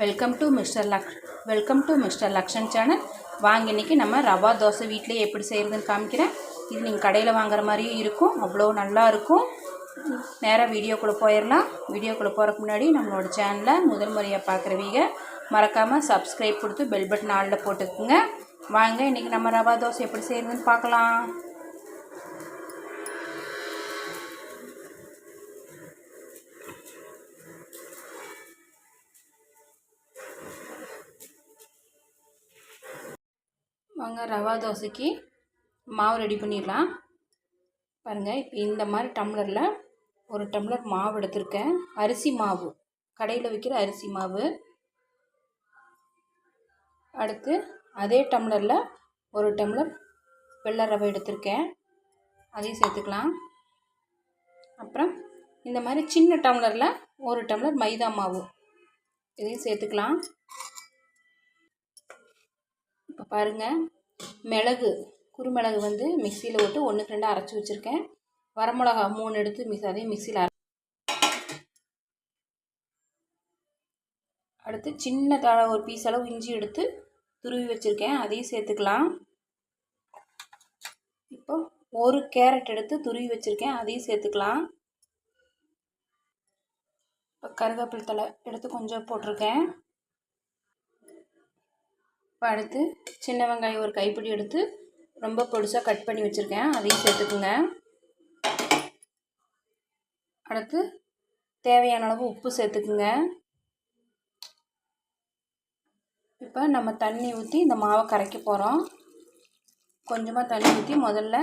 Welcome to mister luck welcome to mister Lakshan channel வாங்க இன்றைக்கி நம்ம ரவா தோசை வீட்டிலே எப்படி செய்கிறதுன்னு காமிக்கிறேன். இது நீங்கள் கடையில் வாங்குற மாதிரியும் இருக்கும். அவ்வளோ நல்லா இருக்கும். நேராக வீடியோக்குள்ளே போயிடலாம் வீடியோக்குள்ளே போகிறக்கு முன்னாடி நம்மளோட சேனலை முதல் முறையாக பார்க்குறவீங்க மறக்காமல் சப்ஸ்கிரைப் கொடுத்து பெல் பட்டன் ஆளில் போட்டுக்குங்க. வாங்க இன்றைக்கி நம்ம ரவா தோசை எப்படி செய்கிறதுன்னு பார்க்கலாம். வாங்க ரவா தோசைக்கு மாவு ரெடி பண்ணிடலாம். பாருங்கள் இப்போ இந்த மாதிரி டம்ளரில் ஒரு டம்ளர் மாவு எடுத்திருக்கேன். அரிசி மாவு கடையில் விற்கிற அரிசி மாவு. அடுத்து அதே டம்ளரில் ஒரு டம்ளர் வெள்ளை ரவை எடுத்திருக்கேன். அதையும் சேர்த்துக்கலாம். அப்புறம் இந்த மாதிரி சின்ன டம்ளரில் ஒரு டம்ளர் மைதா மாவு. இதையும் சேர்த்துக்கலாம். இப்போ பாருங்கள் மிளகு குருமிளகு வந்து மிக்சியில் விட்டு ஒன்றுக்கு ரெண்டு அரைச்சி வச்சுருக்கேன். வரமிளகா மூணு எடுத்து மிக்ஸ் அதையும் மிக்சியில் அரை அடுத்து சின்ன த ஒரு பீஸ் அளவு இஞ்சி எடுத்து துருவி வச்சுருக்கேன். அதையும் சேர்த்துக்கலாம். இப்போ ஒரு கேரட் எடுத்து துருவி வச்சுருக்கேன். அதையும் சேர்த்துக்கலாம். இப்போ கருவேப்பிலை தலை எடுத்து கொஞ்சம் போட்டிருக்கேன். இப்போ அடுத்து சின்ன வெங்காயம் ஒரு கைப்பிடி எடுத்து ரொம்ப பொடிசாக கட் பண்ணி வச்சுருக்கேன். அதையும் சேர்த்துக்குங்க. அடுத்து தேவையான அளவு உப்பு சேர்த்துக்குங்க. இப்போ நம்ம தண்ணி ஊற்றி இந்த மாவை கரைக்க போகிறோம் கொஞ்சமாக தண்ணி ஊற்றி முதல்ல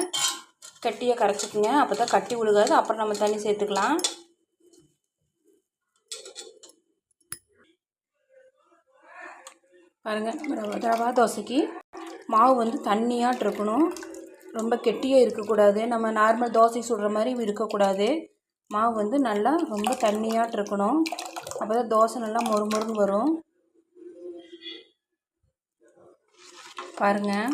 கட்டியை கரைச்சிக்குங்க. அப்போ தான் கட்டி விழுகாது அப்புறம் நம்ம தண்ணி சேர்த்துக்கலாம். பாருங்கள் ரவா தோசைக்கு மாவு வந்து தண்ணியாக இருக்கணும். ரொம்ப கெட்டியாக இருக்கக்கூடாது. நம்ம நார்மல் தோசை சுடுற மாதிரி இருக்கக்கூடாது. மாவு வந்து நல்லா ரொம்ப தண்ணியாக இருக்கணும். அப்போ தான் தோசை நல்லா மொறுமொறுன்னு வரும். பாருங்கள்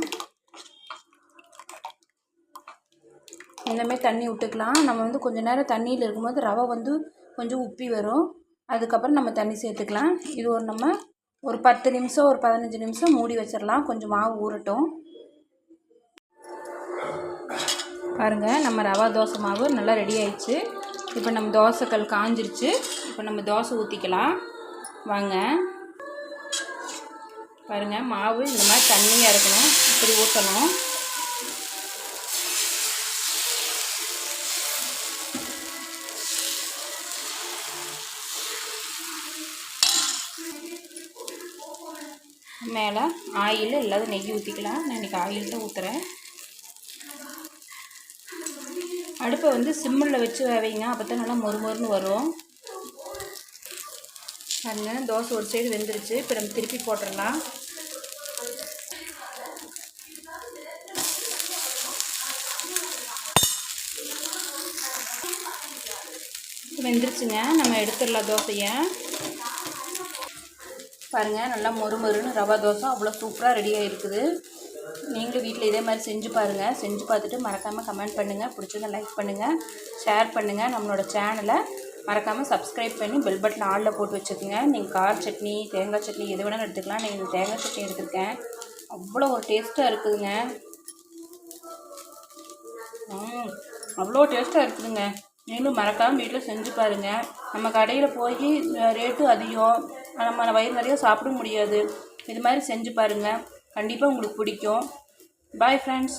இந்தமாரி தண்ணி விட்டுக்கலாம். நம்ம வந்து கொஞ்சம் நேரம் தண்ணியில் இருக்கும்போது ரவை வந்து கொஞ்சம் உப்பி வரும். அதுக்கப்புறம் நம்ம தண்ணி சேர்த்துக்கலாம். இது ஒரு நம்ம ஒரு பத்து நிமிஷம் ஒரு பதினஞ்சு நிமிஷம் மூடி வச்சிடலாம் கொஞ்சம் மாவு ஊறட்டும். பாருங்கள் நம்ம ரவா தோசை மாவு நல்லா ரெடி ஆயிடுச்சு. இப்போ நம்ம தோசைக்கல் காஞ்சிருச்சு. இப்போ நம்ம தோசை ஊற்றிக்கலாம் வாங்க. பாருங்கள் மாவு இந்த மாதிரி தண்ணியாக இருக்கணும். இப்படி ஊற்றணும் மேலே ஆயில் இல்லாத நெய் ஊற்றிக்கலாம். நான் இன்றைக்கி ஆயில் தான் ஊற்றுறேன். அடுப்பை வந்து சிம்மில் வச்சு வேவைங்க. அப்போ தான் நல்லா மொறு மொறுன்னு வரும். பாருங்க தோசை ஒரு சைடு வெந்துருச்சு. இப்போ நம்ம திருப்பி போட்டுடலாம். வெந்துருச்சுங்க. நம்ம எடுத்துடலாம் தோசையை. பாருங்கள் நல்லா மொறு மொறுன்னு ரவா தோசை அவ்வளோ சூப்பராக ரெடியாக இருக்குது நீங்களும் வீட்டில் இதே மாதிரி செஞ்சு பாருங்கள் செஞ்சு பார்த்துட்டு மறக்காமல் கமெண்ட் பண்ணுங்கள் பிடிச்சதை லைக் பண்ணுங்கள் ஷேர் பண்ணுங்கள் நம்மளோட சேனலை மறக்காமல் சப்ஸ்கிரைப் பண்ணி பெல் பட்டன் ஆளில் போட்டு வச்சுக்கோங்க. நீங்கள் கார் சட்னி தேங்காய் சட்னி எது வேணாலும் எடுத்துக்கலாம். நீங்கள் தேங்காய் சட்னி எடுத்துருக்கேன். அவ்வளோ ஒரு டேஸ்ட்டாக இருக்குதுங்க. அவ்வளோ டேஸ்ட்டாக இருக்குதுங்க. நீங்களும் மறக்காமல் வீட்டில் செஞ்சு பாருங்கள் நம்ம கடையில் போய் ரேட்டு அதிகம். நம்ம வயிறு நிறையா சாப்பிட முடியாது. இது மாதிரி செஞ்சு பாருங்கள் கண்டிப்பாக உங்களுக்கு பிடிக்கும். Bye friends